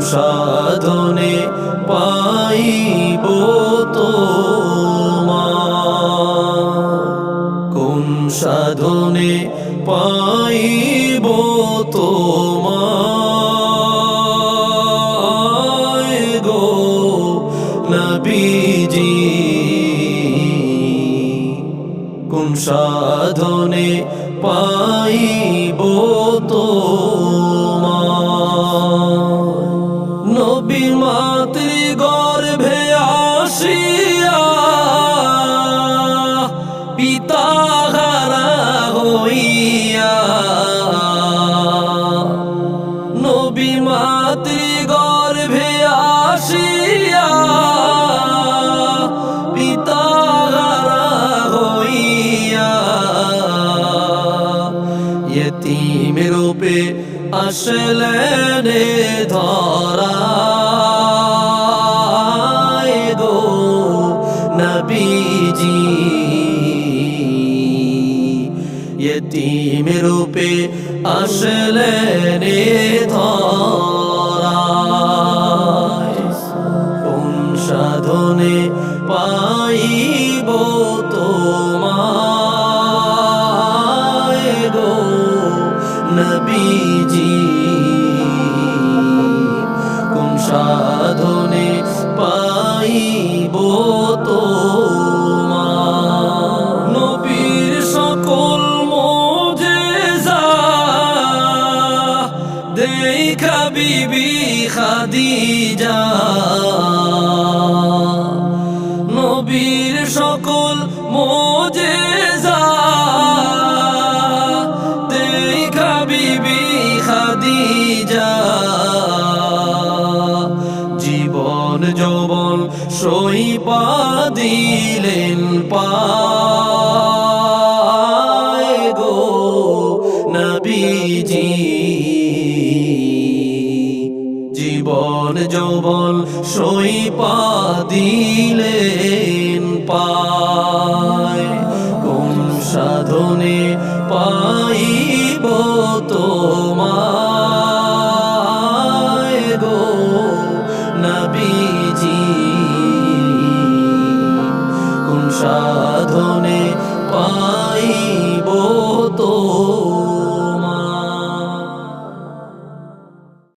সাধনে পাইব তোমায় কোন সাধনে পাইব তোমায় গো নবীজি? কোন সাধনে পাইব মাতৃগর্ভে আসিয়া পিতা হারা হইয়া নবী মাতৃগর্ভে আসিয়া পিতা হারা হইয়া। ইয়তিম রূপে असलने धरा गो नबीजी यतीम रूपे असलने धरा কোন সাধনে পাইব বিবি খাদিজা নবীর সকল মোজেজা দেখা বিবি খাদিজা জীবন যৌবন সইপা দিলেন পায় জীবন যৌবন সই পা দিলেন পায়। কোন সাধনে পাইব তোমায় গো নবীজি? কোন সাধনে পাই